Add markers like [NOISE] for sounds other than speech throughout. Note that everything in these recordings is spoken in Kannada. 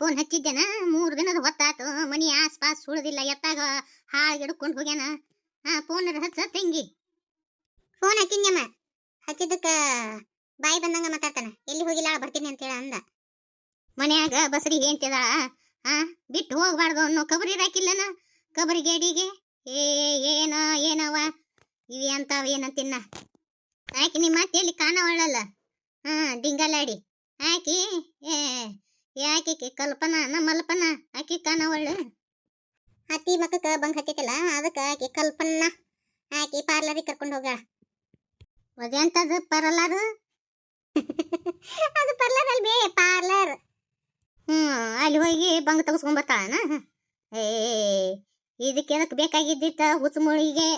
ಫೋನ್ ಹಚ್ಚಿದ್ದೇನ? ಮೂರು ದಿನದ ಹೊತ್ತಾತು ಮನಿ ಆಸ್ಪಾಸ್ ಸುಳ್ದಿಲ್ಲ. ಎತ್ತಾಗ ಹಾಳು ಹಿಡ್ಕೊಂಡು ಹೋಗ್ಯಾನ. ಹಾ ಫೋನ್ ಹಚ್ಚ ತಂಗಿ. ಫೋನ್ ಹಚ್ಚಿದ್ಯಮ್ಮ ಹಚ್ಚಿದ್ದಕ್ಕ ಬಾಯಿ ಬಂದಂಗ ಮಾತಾಡ್ತಾನ. ಎಲ್ಲಿ ಹೋಗಿಲ್ಲ ಬರ್ತೀನಿ ಅಂತ ಹೇಳ ಅಂದ. ಮನ್ಯಾಗ ಬಸರಿ ಹೇಳ್ತಿದ ಹಾ, ಬಿಟ್ಟು ಹೋಗ್ಬಾರ್ದು ಅನ್ನೋ ಕಬರಿ ರಾಕಿಲ್ಲನ ಕಬರಿ ಗೇಡಿಗೆ? ಏ, ಏನ ಏನವ ಇವಿ ಅಂತಾವ ಏನಂತಿನ್ನ ಆಕಿ ನಿಮ್ಮ ಮತ್ತೆ ಎಲ್ಲಿ ಕಾಣವಳಲ್ಲ. ಹಾ, ಡಿಂಗಲಾಡಿ. ಆಕಿ, ಏ ಯಾಕೆ ಕಲ್ಪನಾ, ನಮ್ಮ ಮಲ್ಪನ ಆಕಿ ಅತ್ತಿ ಮಕ್ಕಕ್ಕ ಬಂಗ್ ಹತ್ತಿತಿಲ್ಲ, ಅದಕ್ಕೆ ಆಕಿ ಕಲ್ಪನ್ನ ಆಕಿ ಪಾರ್ಲರಿಗೆ ಕರ್ಕೊಂಡು ಹೋಗ. ಅದಂತದು ಪರ್ಲಾರು ಅದು ಪಾರ್ಲರ್ ಅಲ್ವೇ ಪಾರ್ಲರ್ ಹ್ಮ್, ಅಲ್ಲಿ ಹೋಗಿ ಬಂಗ್ ತೆಗೆಸ್ಕೊಂಡ್ ಬರ್ತಾಳನ? ಏ, ಇದಕ್ಕೆ ಅದಕ್ಕೆ ಬೇಕಾಗಿದ್ದಿತ್ತ ಹುಚ್ಚುಮುಳಿಗೆ?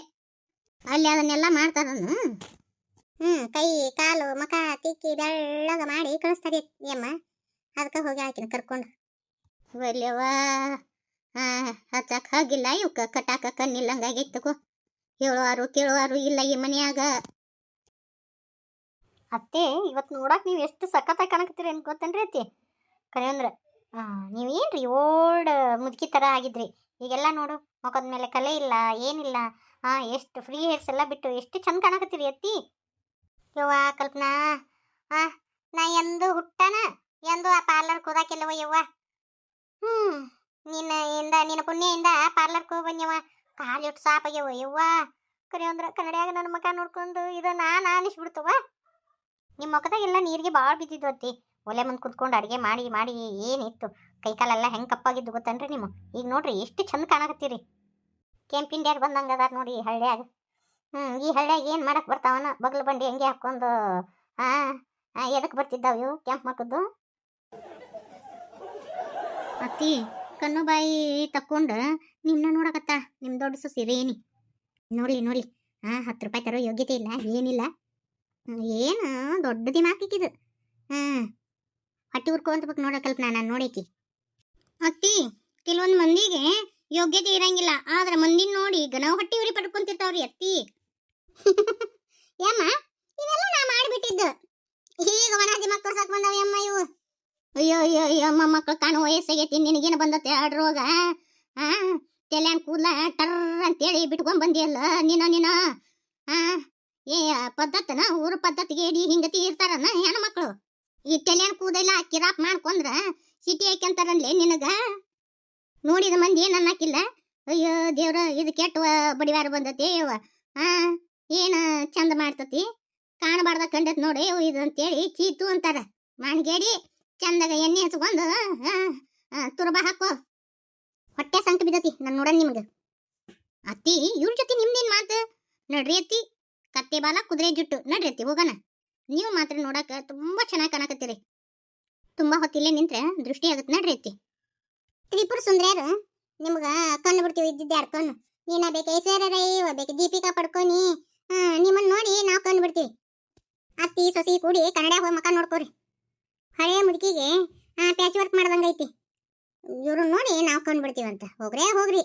ಅಲ್ಲಿ ಅದನ್ನೆಲ್ಲ ಮಾಡ್ತಾರನು? ಹ್ಮ್, ಕೈ, ಕಾಲು, ಮಖ, ತಿಕ್ಕಿ ಬೆಳ್ಳಗ ಮಾಡಿ ಕಳಿಸ್ತಾರೆ ಯಮ್ಮ ಅದಕ್ಕೆ ಹೋಗಿ ಆಕಿನ ಕರ್ಕೊಂಡು. ಒಲ್ಯವ್ವ ಹಾಂ ಹಚ್ಚಕ್ ಹಾಗಿಲ್ಲ ಇವಕ್ಕ ಕಟ್ಟಾಕ ಕಣ್ಣಿಲ್ಲ ಹಂಗಾಗೈತ್ ತಗೋ ಹೇಳುವಾರು ಕೇಳುವಾರು ಇಲ್ಲ ಈ ಮನೆಯಾಗ. ಅತ್ತೆ ಇವತ್ತು ನೋಡಕ್ ನೀವು ಎಷ್ಟು ಸಖತ್ತಾಗಿ ಕಾಣಕತ್ತೀರಿ ಅಂತ ಗೊತ್ತೇನ್ರಿ ಅತ್ತಿ? ಕರೆ ಅಂದ್ರೆ ನೀವು ಏನ್ರಿ ಓಲ್ಡ್ ಮುದುಕಿ ಥರ ಆಗಿದ್ರಿ. ಈಗೆಲ್ಲ ನೋಡು, ಮುಖದ ಮೇಲೆ ಕಲೆ ಇಲ್ಲ, ಏನಿಲ್ಲ. ಹಾಂ ಎಷ್ಟು ಫ್ರೀ ಹೇರ್ಸ್ ಎಲ್ಲ ಬಿಟ್ಟು ಎಷ್ಟು ಚಂದ ಕಾಣಕತ್ತೀರಿ ಅತ್ತಿ? ಯವ್ವ, ಕಲ್ಪನಾ, ಆ, ನಾ ಎಂದು ಹುಟ್ಟನ? ಎಂದು ಆ ಪಾರ್ಲರ್ ಕೂದಾಕಿಲ್ಲವ ಯವ್ವ? ಹ್ಮ್, ನಿನ್ನ ಇಂದ, ನಿನ್ನ ಪುಣ್ಯದಿಂದ ಪಾರ್ಲರ್ ಕೂ ಬನ್ಯವ ಕಾಲು ಇಟ್ಟು ಸಾಪಾಗ್ಯವ ಯವ್ವ. ಕರೆ ಅಂದ್ರೆ ಕನ್ನಡಿಯಾಗ ನನ್ನ ಮಕ ನೋಡ್ಕೊಂಡು ಇದು ನಾನು ಅನಿಸ್ಬಿಡ್ತವ ನಿಮ್ಮ ಮುಖದಾಗೆಲ್ಲ ನೀರಿಗೆ ಭಾಳ ಬಿದ್ದಿದ್ದು ಅತ್ತಿ. ಒಲೆ ಮುಂದೆ ಕುತ್ಕೊಂಡು ಅಡುಗೆ ಮಾಡಿ ಮಾಡಿ ಏನಿತ್ತು? ಕೈಕಾಲೆಲ್ಲ ಹೆಂಗೆ ಕಪ್ಪಾಗಿದ್ದು ಗೊತ್ತನ್ರಿ ನೀವು ಈಗ ನೋಡ್ರಿ ಎಷ್ಟು ಚಂದ ಕಾಣಕತ್ತೀರಿ. ಕೆಂಪಿಂಡ್ಯಾರು ಬಂದಂಗೆ ಅದಾರ ನೋಡಿ ಈ ಹಳ್ಳ್ಯಾಗ. ಹ್ಞೂ ಈ ಹಳ್ಳ್ಯಾಗ ಏನು ಮಾಡಕ್ಕೆ ಬರ್ತಾವನ? ಬಗ್ಲು ಬಂಡಿ ಹೆಂಗೆ ಹಾಕ್ಕೊಂಡು ಹಾಂ ಎದಕ್ಕೆ ಬರ್ತಿದ್ದಾವೆ ಇವು ಕೆಂಪು ಮಕ್ಕದ್ದು? ಅತ್ತಿ ಕಣ್ಣು ಬಾಯಿ ತಕ್ಕೊಂಡು, ನಿಮ್ನ ನೋಡಕತ್ತ, ನಿಮ್ ದೊಡ್ಡ ಸೊಸಿ ರೇಣಿ. ನೋಡಿ ನೋಡ್ಲಿ. ಹಾ ಹತ್ತು ರೂಪಾಯಿ ತರೋ ಯೋಗ್ಯತೆ ಇಲ್ಲ, ಏನಿಲ್ಲ. ಏನು ದೊಡ್ಡ ದಿಮಾಕಿಕ್ಕಿದು ಹ್ಮ್ ಹೊಟ್ಟಿ ಉರ್ಕೊಂತ ನೋಡ ಕಲ್ಪ ನಾನು ನೋಡೇಕಿ. ಅತ್ತಿ, ಕೆಲವೊಂದು ಮಂದಿಗೆ ಯೋಗ್ಯತೆ ಇರಂಗಿಲ್ಲ, ಆದ್ರೆ ಮಂದಿನ ನೋಡಿ ಗಣವ ಹಟ್ಟಿ ಉರಿ ಪಡ್ಕೊಂತಿರ್ತಾವ್ರಿ ಅತ್ತಿ. [LAUGHS] ಯಮ್ಮ, ಇವೆಲ್ಲ ನಾ ಮಾಡಿಬಿಟ್ಟಿದ್ದು. ಈಗ ವನಾದಿ ಮಕ್ಕಳು ಸಾಕ್ ಬಂದವ ಯಮ್ಮ ಇವು. ಅಯ್ಯೋ ಅಯ್ಯೋ ಅಯ್ಯೋ, ಅಮ್ಮ ಮಕ್ಕಳು ಕಾಣೋ ವಯಸ್ಸಾಗೈತಿ ನಿನಗೇನು ಬಂದತ್ತೆ ಎರಡು ರೋಗ? ಆ, ತೆಲ್ಯಾನ್ ಕೂದ್ಲ ಟರ್ ಅಂತೇಳಿ ಬಿಟ್ಕೊಂಡ್ ಬಂದಿಯಲ್ಲ, ನೀನ ನೀನ? ಆ, ಏ ಪದ್ಧತನ, ಊರ ಪದ್ಧತಿಗೆ ಇಡೀ ಹಿಂಗತಿ ಇರ್ತಾರನ ಮಕ್ಕಳು ಈ ತೆಲ್ಯಾನ್ ಕೂದಲ ಕಿರಾಪ್ ಮಾಡ್ಕೊಂಡ್ರ ಸಿಟಿ ಹಾಕ್ಯಂತಾರನ್ಲೇ ನಿನಗ? ನೋಡಿದ ಮಂದಿ ಏನು ಅನ್ನಕ್ಕಿಲ್ಲ? ಅಯ್ಯೋ, ದೇವ್ರ, ಇದು ಕೆಟ್ಟ ಬಡಿವಾರ ಬಂದತಿ ಅವ ಆ, ಏನು ಚಂದ ಮಾಡ್ತತಿ? ಕಾಣಬಾರ್ದ ಕಂಡತ್ ನೋಡಿ ಇದು ಅಂತೇಳಿ ಚೀತು ಅಂತಾರ. ಮಾನ್ಗೇಡಿ ಚಂದಾಗ ಎಣ್ಣೆ ಹಚ್ಕೊಂಡು ತುರಬ ಹಾಕೋ. ಹೊಟ್ಟೆ ಸಂಕ ಬಿದ್ದತಿ ನಾನು ನೋಡನ್ ನಿಮ್ಗೆ. ಅತ್ತಿ, ಇವ್ರ ಜೊತೆ ನಿಮ್ದೇನ್ ಮಾತು? ನಡ್ರಿ ಅತ್ತಿ, ಕತ್ತೆ ಬಾಲ, ಕುದುರೆ ಜುಟ್ಟು. ನಡ್ರಿ ಅತ್ತಿ, ಹೋಗೋಣ. ನೀವು ಮಾತ್ರ ನೋಡಕ ತುಂಬಾ ಚೆನ್ನಾಗಿ ಕಾಣಕತ್ತೀರಿ. ತುಂಬಾ ಹೊತ್ತಿಲ್ಲ ನಿಂತ್ರೆ ದೃಷ್ಟಿ ಆಗತ್ತೆ ನಡ್ರಿ ಅತ್ತಿ. ತ್ರಿಪುರ ಸುಂದ್ರ್ಯಾರು. ನಿಮ್ಗ ಕಣ್ಣು ಬಿಡ್ತೀವಿ ಇದ್ದಿದ್ದೆ ಅರ್ಕೊಂಡು ನೀನ ಬೇಕು ಐಶ್ವರ್ಯ ರೈ ಬೇಕು ದೀಪಿಕಾ ಪಡ್ಕೊನಿ. ನಿಮ್ಮನ್ನ ನೋಡಿ ನಾವು ಕಣ್ಣು ಬಿಡ್ತೀವಿ. ಅತ್ತಿ, ಸೊಸಿ ಕೂಡಿ ಕನ್ನಡ ಹೋಗಿ ಮಕ ನೋಡ್ಕೋರಿ. ಹಳೆಯ ಮುದುಕಿಗೆ ಪ್ಯಾಚ್ ವರ್ಕ್ ಮಾಡ್ದಂಗೈತಿ. ಇವ್ರನ್ನ ನೋಡಿ ನಾವು ಕಂಡ್ಬಿಡ್ತೀವಂತ. ಹೋಗ್ರೇ ಹೋಗ್ರಿ.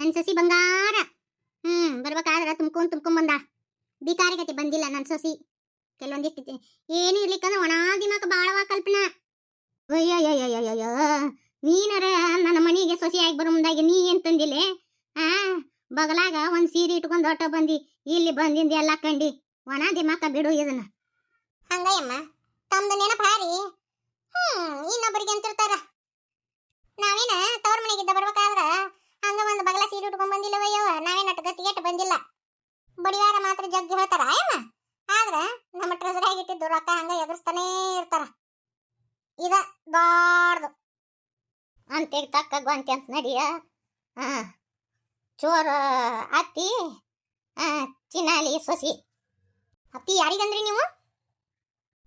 ನನ್ನ ಸಸಿ ಬಂಗಾರ. ಹ್ಞೂ ಬರ್ಬೇಕಾದ್ರೆ ತುಂಬ್ಕೊಂಡು ತುಂಬ್ಕೊಂಬಂದ ಬಿಕಾರಿಗತಿ ಬಂದಿಲ್ಲ ನನ್ನ ಸಸಿ. ಕೆಲವೊಂದಿಷ್ಟು ಏನು ಇರ್ಲಿಕ್ಕಂದ್ರೆ ಒಣ ದಿನಕ್ಕೆ ಬಾಳವ ಕಲ್ಪನಾ. ಅಯ್ಯಯ್ಯಯ್ಯಯ್ಯಯ್ಯ ನೀನರ ನನ್ನ ಮನೆಗೆ ಸೊಸೆಯಾಗಿ ಬರೋ ಮುಂದಾಗಿ ನೀ ಏನು ತಂದಿಲೆ? ಆ, ಬಗಲಾಗ ಒಂದು ಸೀರೆ ಇಟ್ಕೊಂಡು ಆಟೋ ಬಂದಿ. ಇಲ್ಲಿ ಬಂದಿಂದ ಎಲ್ಲ ಕಂಡಿ. ಒಣ ದಿಮಾಕ ಬಿಡು ಇದನ್ನ. ಹಂಗಯ್ಯಮ್ಮ. ತಮ್ದು ನೆನಪು ಹಾರಿ? ಹ್ಮ್ ಇನ್ನೊಬ್ಬರಿಗೆ ಅಂತಿರ್ತಾರ. ನಾವೇನ ತವ್ರ ಮನೆಗಿದ್ದ ಬರ್ಬೇಕಾದ್ರ ಹಂಗ ಒಂದು ಬಗಲ ಸೀರೆ ಉಟ್ಕೊಂಡ್ ಬಂದಿಲ್ಲವಯ್ಯವ ನಾವೇನ ಗತಿಗೆಟ್ಟು ಬಂದಿಲ್ಲ. ಬಡಿವಾರ ಮಾತ್ರ ಜಗ್ಗಿ ಹೇಳ್ತಾರ, ಏನ? ಆದ್ರ ನಮ್ಮ ಟ್ರೆಸರಾಗಿ ಇಟ್ಟಿದ್ದು ರೊಕ್ಕ ಹಂಗ ಎದುರಿಸ್ತಾನೇ ಇರ್ತಾರ. ಇದ ದೊಡ್ಡದು ಅಂತೆಗ್ ತಕ್ಕ ಗೊಂತಿ ಅಂತ ನಡಿಯ. ಚೋರ, ಅತ್ತಿ ಚಿನಾಲಿ ಸೊಸಿ. ಅತ್ತಿ ಯಾರಿಗಂದ್ರಿ ನೀವು?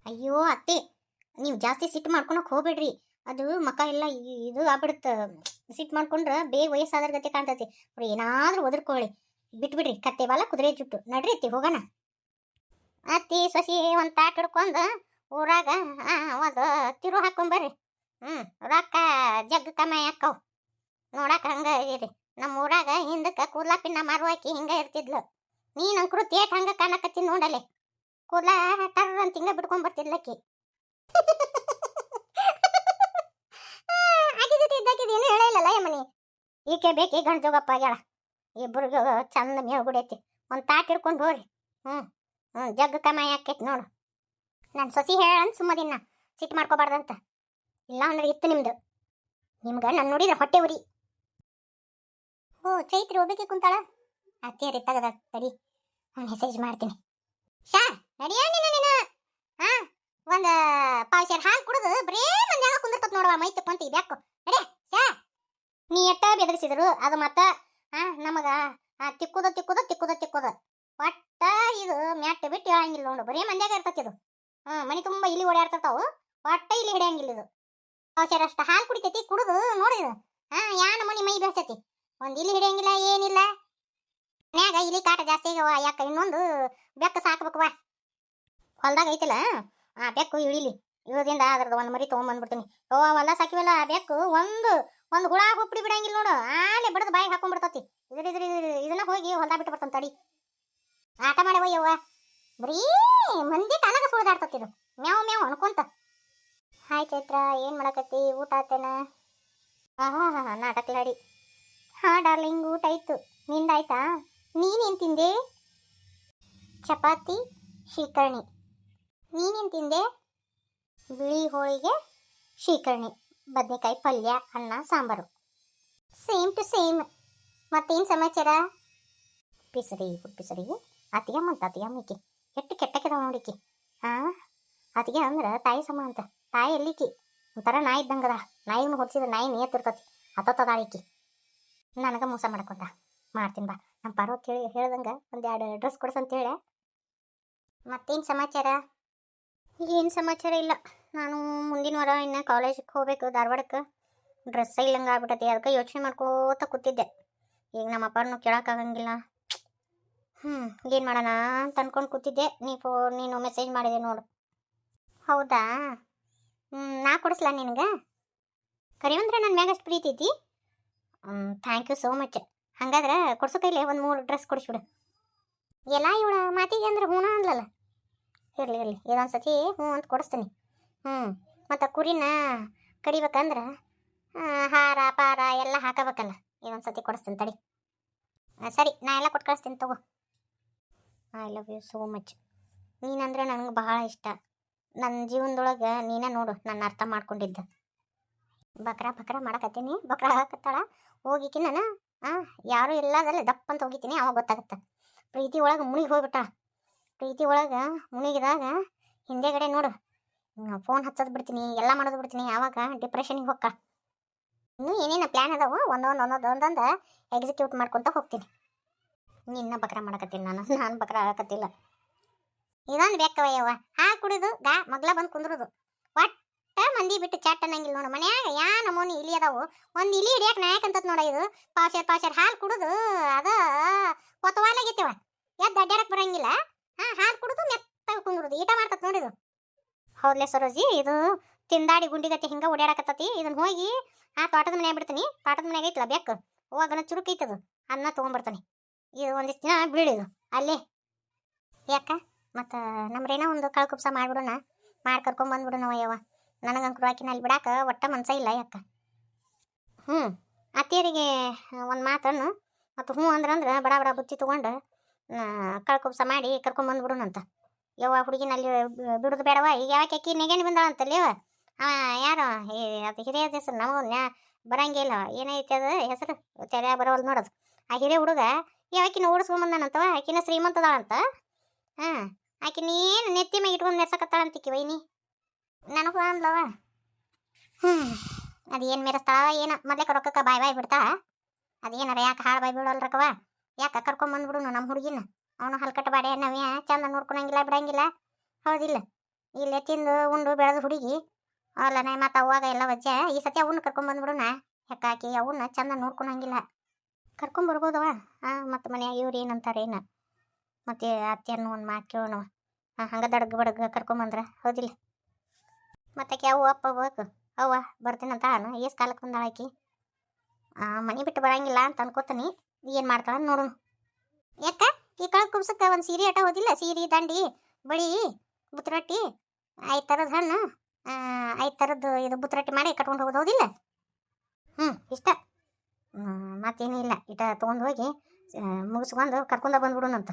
ಅಯ್ಯೋ ಅತ್ತೆ, ನೀವು ಜಾಸ್ತಿ ಸಿಟ್ಟು ಮಾಡ್ಕೊಳಕ್ ಹೋಗ್ಬೇಡ್ರಿ. ಅದು ಮಕ ಎಲ್ಲ ಇದು ಆಗ್ಬಿಡುತ್ತೆ. ಸಿಟ್ಟು ಮಾಡ್ಕೊಂಡ್ರೆ ಬೇಗ ವಯಸ್ಸಾದ್ರ ಗತಿ ಕಾಣ್ತೈತಿ. ಅವ್ರು ಏನಾದರೂ ಒದರ್ಕೊಳ್ಳಿ. ಬಿಟ್ಬಿಡ್ರಿ, ಕತ್ತೆ ಬಾಲ ಕುದುರೆ ಜುಟ್ಟು. ನಡ್ರಿ ಅತ್ತಿ, ಹೋಗೋಣ. ಅತ್ತಿ ಸಸಿ ಒಂದು ತಾಟ್ ಹಿಡ್ಕೊಂಡು ಊರಾಗ ಒಂದು ತಿರು ಹಾಕೊಂಬರ್ರಿ ಹ್ಞೂ ರೊಕ್ಕ ಜಗ್ ಕಮ್ಮಿ ಹಾಕವು ನೋಡಕ್ಕೆ ಹಂಗೆ ಇರಿ. ನಮ್ಮ ಊರಾಗ ಹಿಂದಕ್ಕೆ ಕೂದ್ಲ ಪಿನ್ನ ಮಾರುವಾಕಿ ಹಿಂಗೆ ಇರ್ತಿದ್ಲು. ನೀನು ಅಂಕರು ತೇಟ್ ಹಂಗೆ ಕಾಣಕತ್ತಿ ನೋಡಲೆ. ಕೂದ್ಲ ಟರ್ ಅಂತ ಹಿಂಗ ಬಿಡ್ಕೊಂಡ್ ಬರ್ತಿದ್ಲಕ್ಕಿ ಈಕೆ ಬೇಕಿ ಗಂಡ ಜೋಗಪ್ಪ ಆಗ್ಯಾಳ. ಇಬ್ರಿಗೂ ಚಂದ ಮೇವು ಗುಡೈತಿ ಒಂದು ತಾಟ್ ಹಿಡ್ಕೊಂಡು ಹೋಗ್ರಿ ಹ್ಞೂ ಹ್ಞೂ ಜಗ್ಗ ಕಮಾಯಿ ಆಕೈತಿ ನೋಡು. ನಾನು ಸೊಸಿ ಹೇಳಂತ ಸುಮ್ಮದಿನ್ನ ಸಿಟ್ಟು ಮಾಡ್ಕೋಬಾರ್ದಂತ. ಇಲ್ಲ ಅಂದ್ರೆ ಇತ್ತು ನಿಮ್ದು. ನಿಮ್ಗೆ ನಾನು ನೋಡಿದ್ರೆ ಹೊಟ್ಟೆ ಉರಿ. ಓ ಚೈತ್ರಿ ಹೋಗ್ಬೇಕೆ ಕುಂತಾಳ? ಅತ್ತೇರಿ ತಗದ ತಡಿ. ಮೆಸೇಜ್ ಮಾಡ್ತೀನಿ. ಶಾ ನಡಿಯ ನೀನು ನೀನು? ಹಾ, ಒಂದ, ಪಾವ್ ಸೇರ್ ಹಾಲು ಕುಡಿದು, ಬರೇ ಮಂದ್ಯಾಗ ಕುಂದಿರ್ತತ್ ನೋಡವ, ಮೈ ತಕ್ಕೊಂತ ಬ್ಯಾಕು. ರೆಡಿ ಶಾ ನೀ ಎಟ್ಟ ಬೆದರಿಸಿದ್ರು, ಅದು ಮತ್ತ ಹಾ, ನಮಗ ಆ ತಿಕ್ಕುದ ತಿಕ್ಕುದ ತಿಕ್ಕುದ ತಿಕ್ಕುದ. ಒಟ್ಟ ಇದು ಮ್ಯಾಟ್ ಬಿಟ್ಟು ಹೇಳಂಗಿಲ್ಲ ನೋಡು, ಬರೀ ಮಂದ್ಯಾಗ ಇರ್ತತಿ ಇದು. ಹಾ, ಮನಿ ತುಂಬಾ ಇಲ್ಲಿ ಓಡಾಡ್ತಿರ್ತಾವು ಒಟ್ಟ ಇಲ್ಲಿ ಹಿಡಿಯಂಗಿಲ್ಲ ಇದು. ಪಾವ್ ಸೇರ್ ಅಷ್ಟ ಹಾಲು ಕುಡಿತೈತಿ, ಕುಡಿದು ನೋಡಿದು ಹಾ, ಯಾ ನಮೂನಿ ಮೈ ಬೆಳ್ಸತಿ ಒಂದ್ ಇಲ್ಲಿ ಹಿಡಿಯಂಗಿಲ್ಲ, ಏನಿಲ್ಲ. ಮನ್ಯಾಗ ಇಲಿ ಕಾಟ ಜಾಸ್ತಿ ಯಾಕ ಇನ್ನೊಂದು ಬೆಕ್ಕ ಸಾಕ್ಬೇಕವ ಹೊಲ್ದಾಗ ಐತಿಲ್ಲ? ಆ ಬೆಕ್ಕು ಇಳಿಲಿ. ಇಳದಿಂದ ಅದ್ರದ್ದು ಒಂದು ಮರಿ ತೊಗೊಂಬಂದ್ಬಿಡ್ತೀನಿ ಓ ಹೊಲ ಸಾಕಿವಲ್ಲ ಆ ಬೆಕ್ಕು? ಒಂದು ಒಂದು ಹುಳ ಹುಪ್ಪಡಿ ಬಿಡಂಗಿಲ್ಲ ನೋಡು. ಆಲೆ ಬಿಡದು ಬಾಯಿಗೆ ಹಾಕೊಂಡ್ಬಿಡ್ತತಿ. ಇದ್ರ ಇದ್ರ ಇದನ್ನ ಹೋಗಿ ಹೊಲ್ದಾಗ ಬಿಟ್ಟು ಬರ್ತಾನೆ ತಡಿ. ಆಟ ಮಾಡ್ಯವ ಯವ್ವ. ಬರೀ ಮಂದಿ ಸುಳ್ದಾಡ್ತತಿ ಇದು. ಮ್ಯಾವ್ ಮ್ಯಾವ್ ಅನ್ಕೊಂತ. ಹಾಯ್ ಚೈತ್ರ, ಏನು ಮಾಡಕತ್ತಿ? ಊಟ ಆತೇನ? ಆಹಾ ನಾಟಕ್ಲಾಡಿ ಹಾ, ಡಾರ್ಲಿಂಗ್, ಊಟ ಆಯ್ತು. ನಿಂದಾಯ್ತಾ? ನೀನೇನು ತಿಂದೆ? ಚಪಾತಿ, ಶೀಕರ್ಣಿ. ನೀನೇನು ತಿಂದೆ? ಬಿಳಿ ಹೋಳಿಗೆ, ಶೀಕರ್ಣಿ. ಬದನೆಕಾಯಿ ಪಲ್ಯ, ಅನ್ನ, ಸಾಂಬಾರು. ಸೇಮ್ ಟು ಸೇಮ್ ಮತ್ತೇನು ಸಮಾಚಾರ? ಪಿಸರಿ ಪಿಸರಿ. ಅತಿಯಮ್ಮ ಅಂತ ಅತಿಯಮ್ಮ ಈಕಿ ಎಷ್ಟು ಕೆಟ್ಟಕ್ಕಿದಾವ ನೋಡಿಕಿ ಹಾಂ ಅತಿಗೆ ಅಂದ್ರೆ ತಾಯಿ ಸಮ ಅಂತ. ತಾಯಿ ಎಲ್ಲಿಕಿ ಒಂಥರ ನಾಯಿ ಇದ್ದಂಗದ ನಾಯಿನ ಹೊಡ್ಸಿದ್ರೆ ನಾಯಿ ನಿಯತ್ತಿರ್ತತಿ ಹತ್ತದಾಳಿಕಿ ನನಗೆ ಮೋಸ ಮಾಡ್ಕೊಂಡ. ಮಾಡ್ತೀನಿ ಬಾ. ನಮ್ಮ ಪರೋ ಕೇಳಿ ಹೇಳ್ದಂಗೆ ಒಂದು ಎರಡು ಡ್ರೆಸ್ ಕೊಡ್ಸಂತೇಳಿ ಮತ್ತೇನು ಸಮಾಚಾರ? ಏನು ಸಮಾಚಾರ ಇಲ್ಲ. ನಾನು ಮುಂದಿನ ವಾರ ಇನ್ನು ಕಾಲೇಜಿಗೆ ಹೋಗ್ಬೇಕು ಧಾರವಾಡಕ್ಕೆ ಡ್ರೆಸ್ ಇಲ್ಲಂಗೆ ಆಗ್ಬಿಟ್ಟತಿ ಅದಕ್ಕೆ ಯೋಚನೆ ಮಾಡ್ಕೋತ ಕೂತಿದ್ದೆ. ಈಗ ನಮ್ಮ ಅಪ್ಪನೂ ಕೇಳೋಕ್ಕಾಗಂಗಿಲ್ಲ ಹ್ಞೂ ಏನು ಮಾಡೋಣ ಅಂತ ಅಂದ್ಕೊಂಡು ಕೂತಿದ್ದೆ. ನೀ ಫೋ, ನೀನು ಮೆಸೇಜ್ ಮಾಡಿದೆ ನೋಡು. ಹೌದಾ? ನಾ ಕೊಡಿಸ್ಲ ನಿನಗೆ? ಕರಿವಂದ್ರೆ ನನ್ನ ಮ್ಯಾಗ ಅಷ್ಟು ಪ್ರೀತಿ ಐತಿ. ಥ್ಯಾಂಕ್ ಯು ಸೋ ಮಚ್ ಹಾಗಾದ್ರೆ ಕೊಡ್ಸೋ ಕೈಲಿ ಒಂದು ಮೂರು ಡ್ರೆಸ್ ಕೊಡಿಸ್ಬಿಡು ಎಲ್ಲ ಇವಳ ಮಾತಿಗೆ ಅಂದ್ರೆ ಹೂನ ಅನ್ಲಲ್ಲ ಇರಲಿ ಇರಲಿ ಇದೊಂದು ಸತಿ ಹ್ಞೂ ಅಂತ ಕೊಡಿಸ್ತೀನಿ. ಹ್ಞೂ ಮತ್ತು ಕುರಿನ ಕಡಿಬೇಕಂದ್ರೆ ಹಾರ, ಪಾರ ಎಲ್ಲ ಹಾಕಬೇಕಲ್ಲ? ಇದೊಂದು ಸತಿ ಕೊಡಿಸ್ತೀನಿ ತಡಿ. ಸರಿ, ನಾ ಎಲ್ಲ ಕೊಟ್ಟು ಕಳಿಸ್ತೀನಿ ತಗೋ. I love you so much. ನೀನಂದ್ರೆ ನನಗೆ ಬಹಳ ಇಷ್ಟ. ನನ್ನ ಜೀವನದೊಳಗೆ ನೀನೇ ನೋಡು ನನ್ನ ಅರ್ಥ ಮಾಡ್ಕೊಂಡಿದ್ದ. ಬಕ್ರ ಬಕ್ರ ಮಾಡಕತ್ತೀನಿ. ಬಕ್ರ ಹಾಕತ್ತಾಳ. ಹೋಗಿಕಿ ನಾನು ಆ, ಯಾರು ಇಲ್ಲದಲ್ಲ ದಪ್ಪ ಅಂತ ಹೋಗಿತೀನಿ. ಅವಾಗ ಗೊತ್ತಾಗುತ್ತೆ. ಪ್ರೀತಿ ಒಳಗೆ ಮುಳುಗಿ ಹೋಗ್ಬಿಟ್ಟ. ಪ್ರೀತಿ ಒಳಗೆ ಮುಳುಗಿದಾಗ ಹಿಂದೆಗಡೆ ನೋಡು ಫೋನ್ ಹಚ್ಚೋದು ಬಿಡ್ತೀನಿ, ಎಲ್ಲ ಮಾಡೋದು ಬಿಡ್ತೀನಿ ಆವಾಗ ಡಿಪ್ರೆಷನಿಗೆ ಹೊಕ್ಕ ಇನ್ನೂ ಏನೇನು ಪ್ಲ್ಯಾನ್ ಅದಾವು ಒಂದೊಂದು ಒಂದೊಂದು ಒಂದೊಂದು ಎಕ್ಸಿಕ್ಯೂಟ್ ಮಾಡ್ಕೊತ ಹೋಗ್ತೀನಿ. ನಿನ್ನ ಬಕ್ರ ಮಾಡಕತ್ತೀನಿ ನಾನು ನಾನು ಬಕ್ರ ಆಗಕತ್ತಿಲ್ಲ. ಇದೊಂದು ಬೇಕವಯ್ಯವ್ವ ಹಾ ಕುಡಿದು ಗಾ ಮಗ್ಲ ಬಂದು ಕುಂದ್ರುದು. ಮಂದಿ ಬಿಟ್ಟು ಚಾಟ್ ಅನ್ನಂಗಿಲ್ಲ ನೋಡು. ಮನ್ಯಾಗ ಯಾ ನಮೂನಿ ಇಲಿ ಅದಾವು. ಒಂದು ಇಲಿ ಹಿಡಿಯಕ್ಕೆ ನಾಯಕ್ ಅಂತತ್ ನೋಡ ಇದು. ಪಾಶರ್ ಪಾಶರ್ ಹಾಲು ಕುಡಿದು, ಅದ ಕೊತ್ತವಾಲಾಗೈತಿವ ಎದ್ದು ಅಡ್ಡಾಡಕ್ ಬರಂಗಿಲ್ಲ. ಹಾ, ಹಾಲು ಕುಡಿದು, ಮೆತ್ತಾಗ ಕುಂದ್ರುದು. ಈಟ ಮಾಡ್ತತ್ ನೋಡಿದು ಹೌದ್ಲೆ ಸರೋಜಿ, ಇದು ತಿಂದಾಡಿ ಗುಂಡಿಗತಿ ಹಿಂಗ ಓಡಾಡಕತ್ತತಿ ಇದನ್ನ ಹೋಗಿ ಆ ತೋಟದ ಮನ್ಯಾಗ ಬಿಡ್ತೀನಿ. ತೋಟದ ಮನ್ಯಾಗ ಐತಲ್ಲ ಬೆಕ್ಕು. ಹೋಗನ ಚುರುಕೈತದು. ಅನ್ನ ತೊಗೊಂಬರ್ತಾನೆ. ಇದು ಒಂದಿಷ್ಟು ದಿನ ಬೀಳಿದು ಅಲ್ಲಿ. ಯಾಕ? ಮತ್ತು ನಮ್ರೇನ ಒಂದು ಕಳ್ಕುಪ್ಸ ಮಾಡಿಬಿಡೋಣ. ಮಾಡಿ ಕರ್ಕೊಂಬಂದ್ಬಿಡೋಣ ಯವ್ವ. ನನಗಂಕರು ಆಕಿನ ಅಲ್ಲಿ ಬಿಡಾಕ ಒಟ್ಟ ಮನಸ ಇಲ್ಲ ಯಾಕ? ಹ್ಞೂ ಅತ್ತಿಯರಿಗೆ ಒಂದು ಮಾತನ್ನು, ಮತ್ತು ಹ್ಞೂ ಅಂದ್ರಂದ್ರೆ ಬಡ ಬಡ ಬುತ್ತಿ ತೊಗೊಂಡು ಕಳ್ಕೊಬ್ಸ ಮಾಡಿ ಕರ್ಕೊಂಬಂದ್ಬಿಡೋಣಂತ ಯವ್ವ ಹುಡುಗಿನ ಅಲ್ಲಿ ಬಿಡುದು ಬೇಡವ? ಈಗ ಯಾಕೆ ಅಕ್ಕಿ ನೆಗೆನಿ ಬಂದಾಳಂತಲ್ಲಿ ಅವ ಯಾರು? ಅದು ಹಿರಿಯ ಹೆಸರು ನಮಗೂ ನ್ಯಾ ಬರಂಗಿಲ್ಲ ಏನೈತೆ ಅದು ಹೆಸರು? ತೆರೆ ಬರೋವಲ್ ನೋಡೋದು. ಆ ಹಿರಿಯ ಹುಡುಗ ಯಾಕಿನ ಓಡಿಸ್ಕೊಂಬಂದಾನಂತವ ಆಕಿನ ಶ್ರೀಮಂತದಾಳಂತ? ಹಾಂ, ಆಕಿನ ಏನು ನೆತ್ತಿ ಮ್ಯಾಗ ಇಟ್ಕೊಂಡು ಮೆರ್ಸಕತ್ತಾಳಂತಿಕ್ಕಿ ವೈನಿ? ನನಗೂ ಅಂದ್ಲವ. ಹ್ಞೂ ಅದು ಏನು ಮೊದ್ಲೇ ರೊಕ್ಕಕ್ಕೆ ಬಾಯ್ ಬಾಯ್ ಬಿಡ್ತಾ ಅದೇನಾರ ಯಾಕೆ ಹಾಳು ಬಾಯ್ ಬಿಡೋಲ್ರಕವ ಯಾಕೆ ಕರ್ಕೊಂಬಂದ್ಬಿಡು ನಮ್ಮ ಹುಡುಗಿನ. ಅವನು ಹಲ್ಕಟ್ಟ ಬಾಡೆ, ನವ್ಯ, ಚಂದ ನೋಡ್ಕೊಳಂಗಿಲ್ಲ, ಬಿಡಂಗಿಲ್ಲ. ಹೌದಿಲ್ಲ ಇಲ್ಲೇ. ತಿಂದು, ಉಂಡು, ಬೆಳೆದು ಹುಡುಗಿ. ಅಲ್ಲನೆ ಮತ್ತು ಅವಾಗ ಎಲ್ಲ ವಜ್ಜ. ಈ ಸತಿ ಅವನ್ನ ಕರ್ಕೊಂಬಂದ್ಬಿಡುನ ಹೆಕ್ಕಾಕಿ ಅವನ್ನ ಚಂದ ನೋಡ್ಕೊಳಂಗಿಲ್ಲ. ಕರ್ಕೊಂಬರ್ಬೋದವ ಹಾಂ ಮತ್ತು ಮನ್ಯಾಗ ಇವ್ರು ಏನಂತಾರೆ ಏನು? ಮತ್ತು ಅತ್ತೆಯನ್ನು ಒಂದು ಮಾತು ಕೇಳೋಣ ಹಂಗೆ ದಡ್ಗ ಬಡಗ ಕರ್ಕೊಂಬಂದ್ರ ಹೌದಿಲ್ಲ. ಮತ್ತೆ ಅವು ಅಪ್ಪ ಬೇಕು ಅವ್ವ ಬರ್ತೀನಂತ ನಾನು ಏಸ್ ಕಾಲಕ್ಕೆ ಬಂದಾಳ ಆಕಿ? ಮನೆ ಬಿಟ್ಟು ಬರಂಗಿಲ್ಲ ಅಂತ ಅನ್ಕೋತೀನಿ, ಏನು ಮಾಡ್ತಾಳ ನೋಡು ಯಾಕ? ಈ ಕಳ್ ಕುಬ್ಸಕ್ಕೆ ಒಂದು ಸೀರೆ ಆಟ ಹೋದಿಲ್ಲ, ಸೀರೆ, ದಂಡಿ, ಬಳಿ ಬುತ್ತರೊಟ್ಟಿ ಐದು ಥರದ ಹಣ್ಣು ಐದು ಥರದ್ದು ಇದು ಬುತ್ತರೊಟ್ಟಿ ಮಾಡಿ ಕಟ್ಕೊಂಡು ಹೋಗೋದು ಹೌದಿಲ್ಲ? ಹ್ಞೂ ಇಷ್ಟ. ಮತ್ತೇನೂ ಇಲ್ಲ, ಇಟ ತೊಗೊಂಡು ಹೋಗಿ ಮುಗಿಸ್ಕೊಂಡು ಕರ್ಕೊಂಡ ಬಂದ್ಬಿಡೋಣಂತ.